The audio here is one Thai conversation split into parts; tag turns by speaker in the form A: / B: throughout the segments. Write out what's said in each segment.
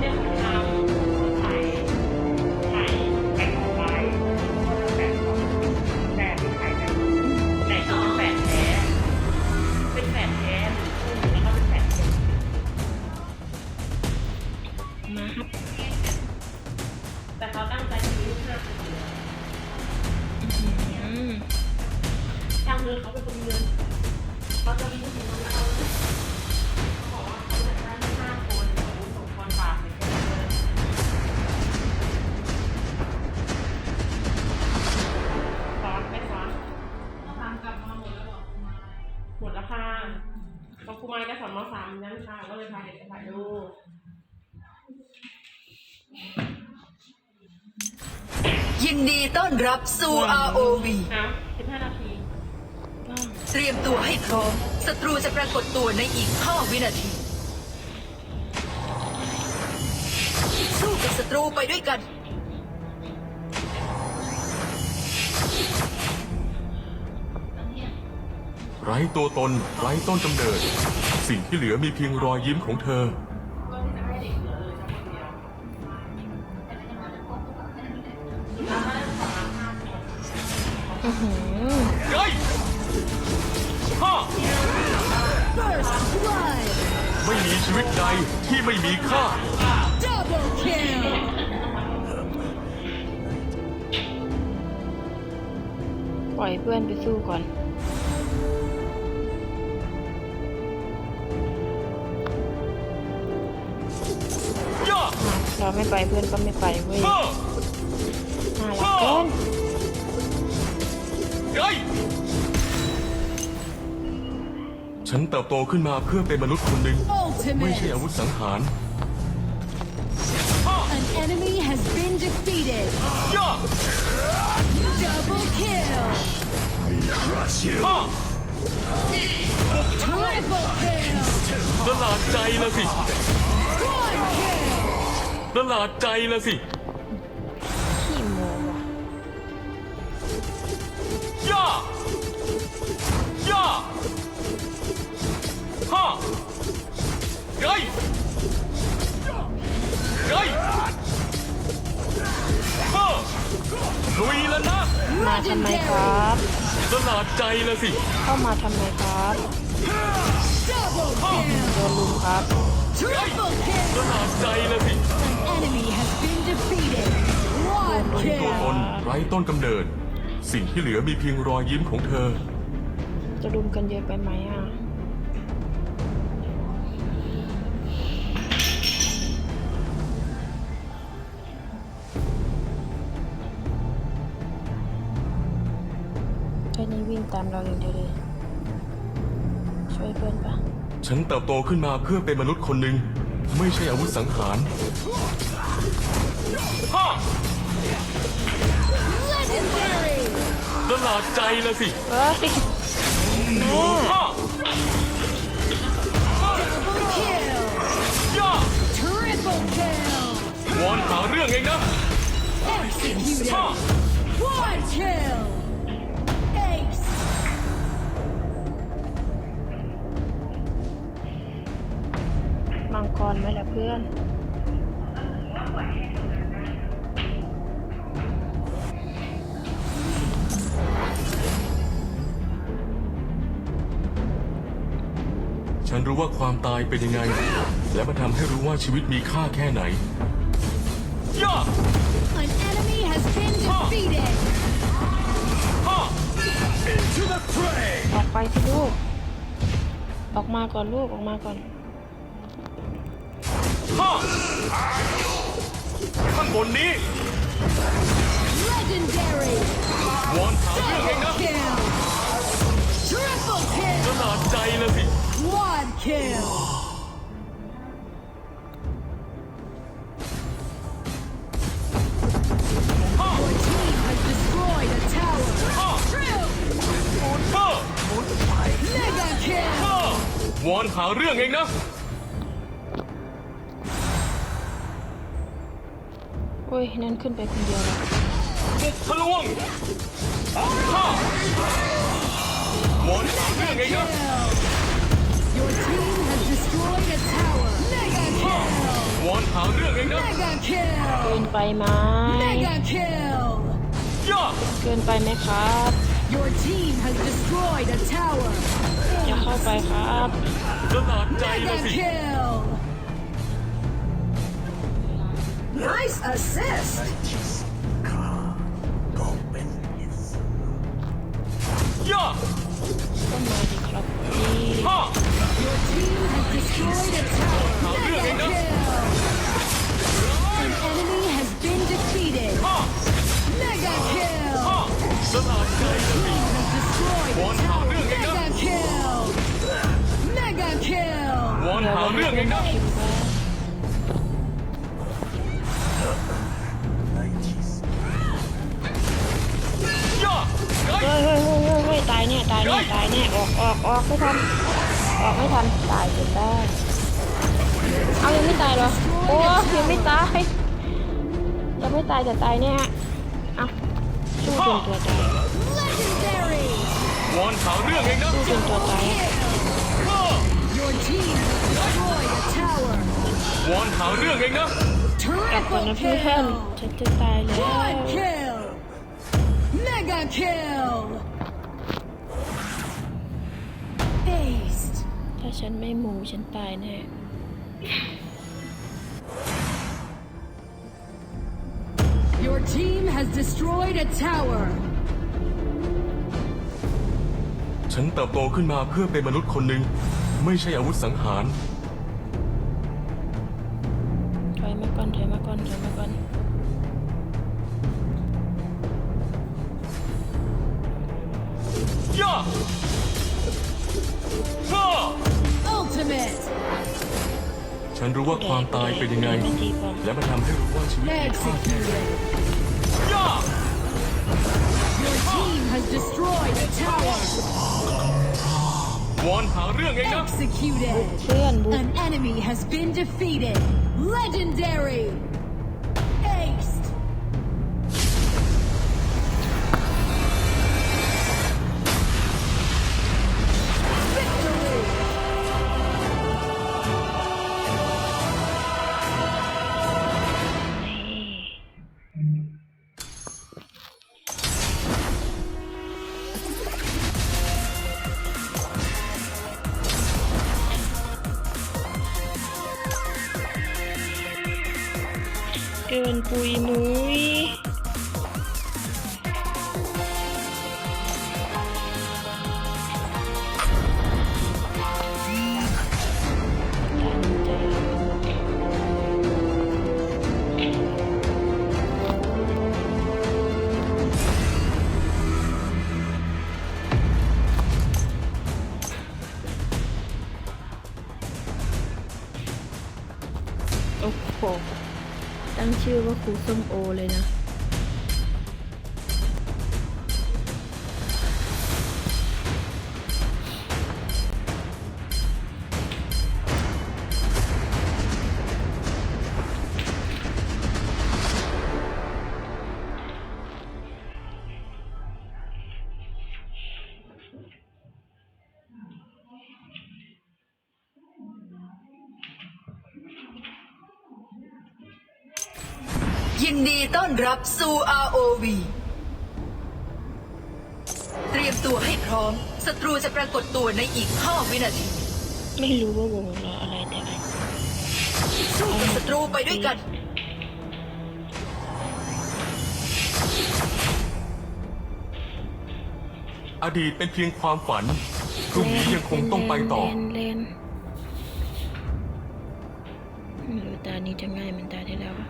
A: Yeah. ดีต้
B: อ
A: นรั
C: บ
A: สู่
D: ROV
A: นะสิบห้านาที
D: เตรียมตัวให้พร้อมศัตรูจะปรากฏตัวในอีก 5 วินาที สู้กับศัตรูไปด้วยกัน
E: ไร้ตัวตนไร้ต้นกำเนิด สิ่งที่เหลือมีเพียงรอยยิ้มของเธอ
B: อื้
E: ที่ไม่มีค่า
B: ปล่อยเพื่อนไปสู้ก่อน
E: ย่า
B: เราไม่ไปเพื่อนก็ไม่ไปเว้ย
E: ฮ่า
B: น่ารักเกิน
E: เฮ้ย ฉันเติบโตขึ้นมาเพื่อเป็นมนุษย์คนหนึ่งไม่ใช่อาวุธสังหาร
F: An enemy has been defeated.
E: ย่า
F: Double kill.
E: ฮ่า
F: Triple kill.
E: ละลาดใจละสิ
F: Quad kill.
E: ละลาดใจละสิ เฮ้ยเฮ้ยฮ่าลุยแล้วนะ
B: มาทำไมครับ
E: ละลาดใจละสิ
B: เข้ามาทำไมครับ
F: Double kill.
B: โดนลุมครับ
F: Triple kill.
E: ละลาดใจละสิ
F: An enemy has been defeated. Quad
E: ไร้ตัวต
F: kill.
E: นไร้ต้นกำเนิด สิ่งที่เหลือมีเพียงรอยยิ้มของเธอ
B: จะลุมกันเยอะไปไหมอะ ตามเราอย่างเดียวเลยช่วยเพื่อนปะ
E: ฉันเติบโตขึ้นมาเพื่อเป็นมนุษย์คนหนึ่ง ไม่ใช่อาวุธสังหารฮ่า
F: Legendary.
E: ละลาดใจละสิ
B: เฮ้ยแม่
E: ฮ่า
F: Double kill.
E: ย่า
F: Triple kill.
E: วอนหาเรื่องเองนะ
F: Executed.
E: ฮ่า
F: Quad kill.
B: มังกรไหมล่ะเพื่อน
E: ฉันรู้ว่าความตายเป็นยังไง และมันทำให้รู้ว่าชีวิตมีค่าแค่ไหนย่า
F: An enemy has been defeated.
E: ฮ่า
B: ออกไปสิลูก ออกมาก่อนลูก ออกมาก่อน
E: ฮ่าข้างบนนี้
F: Legendary.
E: วอนหาเรื่องเองนะ
F: Double kill. Triple
E: ละ
F: kill.
E: ลาดใจละสิ
F: Quad kill.
E: Ha!
F: Your team has destroyed a tower.
E: Ha!
F: True.
E: ฮ่า
F: Mega kill.
E: ฮ่าวอนหาเรื่องเองนะ
B: อ้ย นั่นขึ้นไปคนเดียวแล้ว
E: บุกทะลวงฮ่าวอนหาเรื่องเองนะ
F: Your team has destroyed a tower. Mega kill.
E: วอนหาเรื่องเองนะ
F: Mega
B: เกิ
F: kill!
B: นไปไหม
F: Mega kill!
E: ย่า
B: เกินไปไหมครับ
F: Your team has destroyed a tower.
B: อย่าเข้าไปครับ
E: ประหลาดใจนะ
F: Mega
E: สิ
F: kill! Nice assist!
E: ย่า
B: ก็มาดิครับพี่
E: ฮ่า
F: Your team has
B: เอายังไม่ตายเหรอ โอ้ยังไม่ตายยังไม่ตายแต่ตายเนี่ยเอาสู้จนตัวตาย
F: Legendary!
E: วอนหาเรื่องเองนะ
B: สู้จนตัวตาย
E: ฮ่า
F: Your team has destroyed a tower.
E: วอนหาเรื่องเองนะ
B: กลับก่อน
F: Triple
B: นะเพื่อน
F: kill!
B: ฉันจะตายแล้ว
F: Quad kill! Mega kill!
B: ฉันไม่หมูฉันตายแน่
F: Your team has destroyed a tower.
E: ฉันเติบโตขึ้นมาเพื่อเป็นมนุษย์คนหนึ่ง ไม่ใช่อาวุธสังหาร ฉันรู้ว่าความตายเป็นยังไง และมันทำให้รู้ว่าชีวิตมีค่าแค่ไหน
F: Executed!
E: ย่า
F: Your team has destroyed a tower.
E: วอนหาเรื่องเองนะ
F: Executed!
B: เพื่อนบุก
F: An enemy has been defeated. Legendary!
B: กิ ปูส้มโอเลยนะ
D: นดีต้อนรับสู่ ROV เตรียมตัวให้พร้อม ศัตรูจะปรากฏตัวในอีก 5 วินาที
B: ไม่รู้ว่าวงล้ออะไรแต่อะไร
D: สู้กับศัตรูไปด้วยกัน
E: อดีตเป็นเพียงความฝันพรุ่งนี้ยังคงต้องไปต่อ
B: เล่นเล่นไม่รู้ตานี้จะง่ายเหมือนตาที่แล้วอะ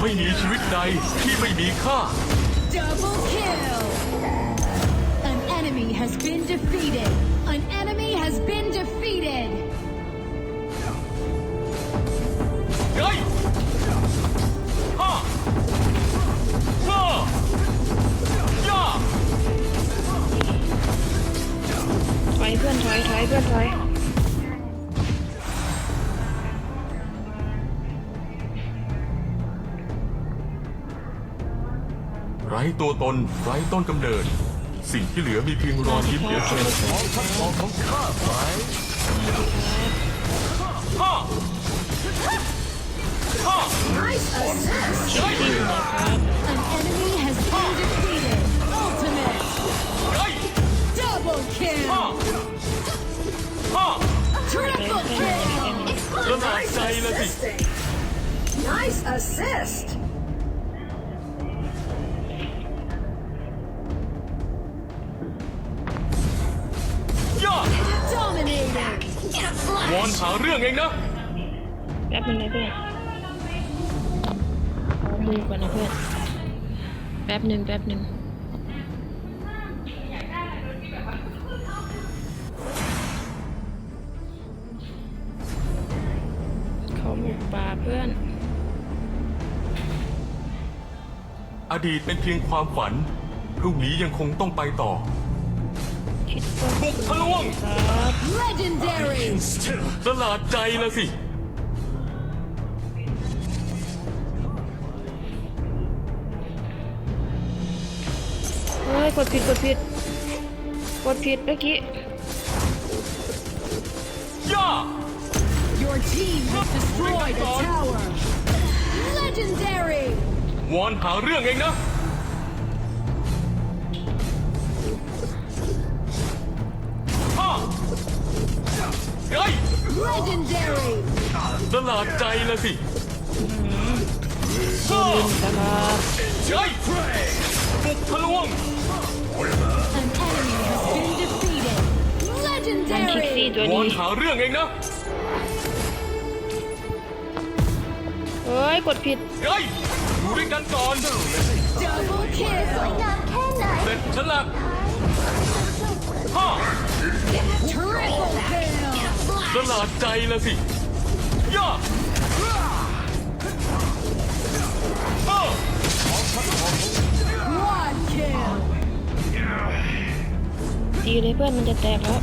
E: ไม่มีชีวิตใดที่ไม่มีค่า
F: Double kill! An enemy has been defeated. An enemy has been defeated.
E: ไงฮ่าฮ่าย่า
B: ถอยเพื่อนถอยถอยเพื่อนถอย
E: ไร้ตัวตนไร้ต้นกำเนิด สิ่งที่เหลือมีเพียงรอยยิ้มเดียวเท่านั้น
F: An enemy has been defeated. Ultimate. Double kill. Triple kill.
E: ละหนาดใจละสิ
D: Nice assist า
F: Dominating.
E: วอนหาเรื่องเองนะ
B: แป๊บนึงนะเพื่อนเอามือก่อนนะเพื่อน แป๊บหนึ่งแป๊บหนึ่งเขาหมกป่าเพื่อน
E: อดีตเป็นเพียงความฝัน พรุ่งนี้ยังคงต้องไปต่อ บุกทะลวง
B: ครับ
F: Legendary.
E: สลาดใจละสิ
B: เฮ้ย กดผิด กดผิด กดผิดเมื่อกี้
E: ย่า
F: Your team has destroyed a tower. Legendary.
E: วอนหาเรื่องเองนะ เฮ้ย
F: Legendary.
E: สลาดใจละสิ
B: ลินนะครับ
E: เฮ้ยบุกทะลวง
F: An enemy has been defeated.
B: มันคิกซี่
F: Legendary.
B: ตัว
E: วอน
B: นี้
E: หาเรื่องเองนะ
B: เฮ้ย กดผิด
E: เฮ้ยอยู่ด้วยกันก่อน
F: Double kill.
E: เสร็จฉันละฮ่า
F: Triple kill.
E: สลาดใจละสิย่าเออ
F: Quad kill.
B: ดีเลยเพื่อนมันจะแตกแล้ว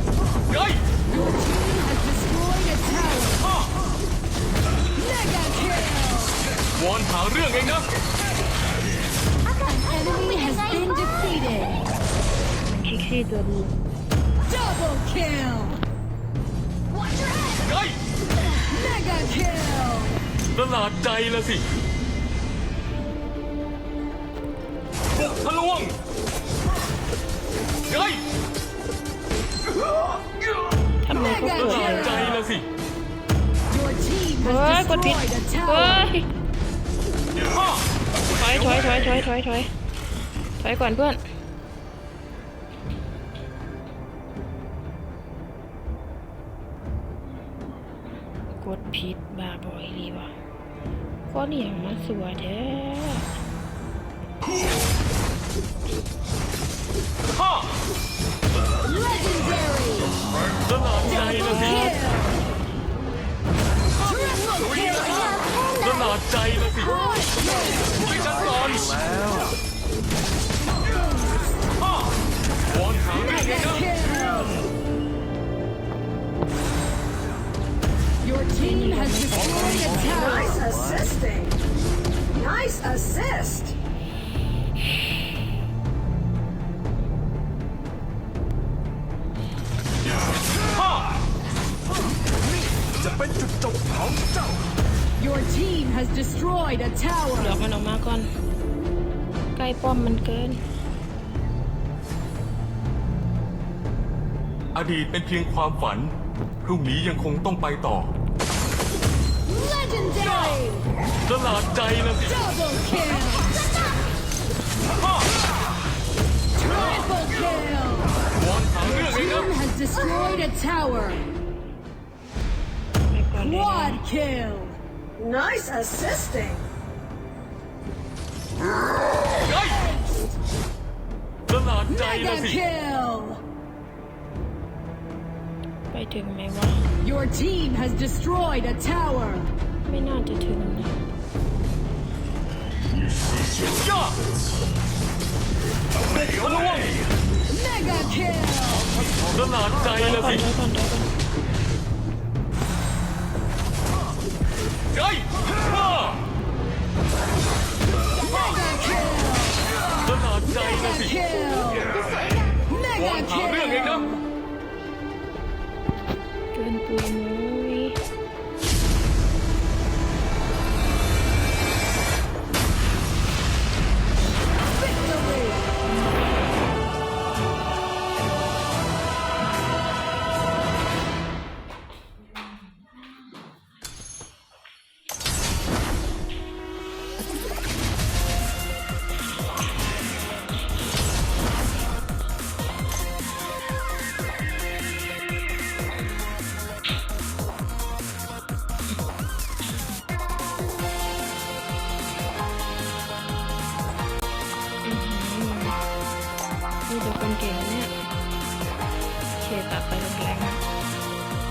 E: เฮ้ย
F: Your team has destroyed a tower.
E: ฮ่า
F: Mega kill.
E: วอนหาเรื่องเองนะ
F: An enemy has been defeated.
B: มันคิกซี่ตัวนี้
F: Double kill.
E: เฮ้ย
F: Mega kill.
E: สลาดใจละสิบุกทะลวงเฮ้ย
B: ทำไมเขา
E: ส
B: เกิด
E: ลาดใจละสิ
F: Your team
B: เฮ้ย
F: has
B: กดผิด
F: destroyed a
B: เฮ้
F: tower.
B: ย
E: ฮ่า
B: ถอยถอยถอยถอยถอยถอยถอยก่อนเพื่อน ผิดบาบอยรีวะก็เหนียงมาสวยแท้
E: ฮ่า
F: Legendary.
E: สลาดใจละ
F: Double
E: สิ
F: kill. Triple kill.
E: สลาดใจละสิ
F: Quad kill.
E: ด้วยกันก่อนฮ่าวอนหาเรื่องเอง
F: Mega
E: นะ
F: Your team has destroyed a tower.
D: Nice assisting Nice assist
E: ฮ่า
F: Your team has destroyed a
B: เดี๋ยว
F: tower.
B: มันออกมาก่อน ใกล้ป้อมมันเกิน
E: อดีตเป็นเพียงความฝัน พรุ่งนี้ยังคงต้องไปต่อ
F: Legendary.
E: สลาดใจละสิ
F: Double kill.
E: ฮ่า
F: Triple kill.
E: วอนหาเรื่องเองนะ
F: Team has destroyed a tower.
B: ไปก่อนเลยนะ
F: Quad kill.
D: Nice assisting
E: เฮ้ยสลาดใจละ
F: Mega
E: สิ
F: kill.
B: ไปถึงไหมวะ
F: Your team has destroyed a tower.
B: ไม่น่าจะถึงนะ
E: ย่าบุกทะลวง
F: Mega kill.
E: สลาดใจละ
B: ก่อน
E: สิ
B: เดี๋ยวก่อนเดี๋ยวก่อน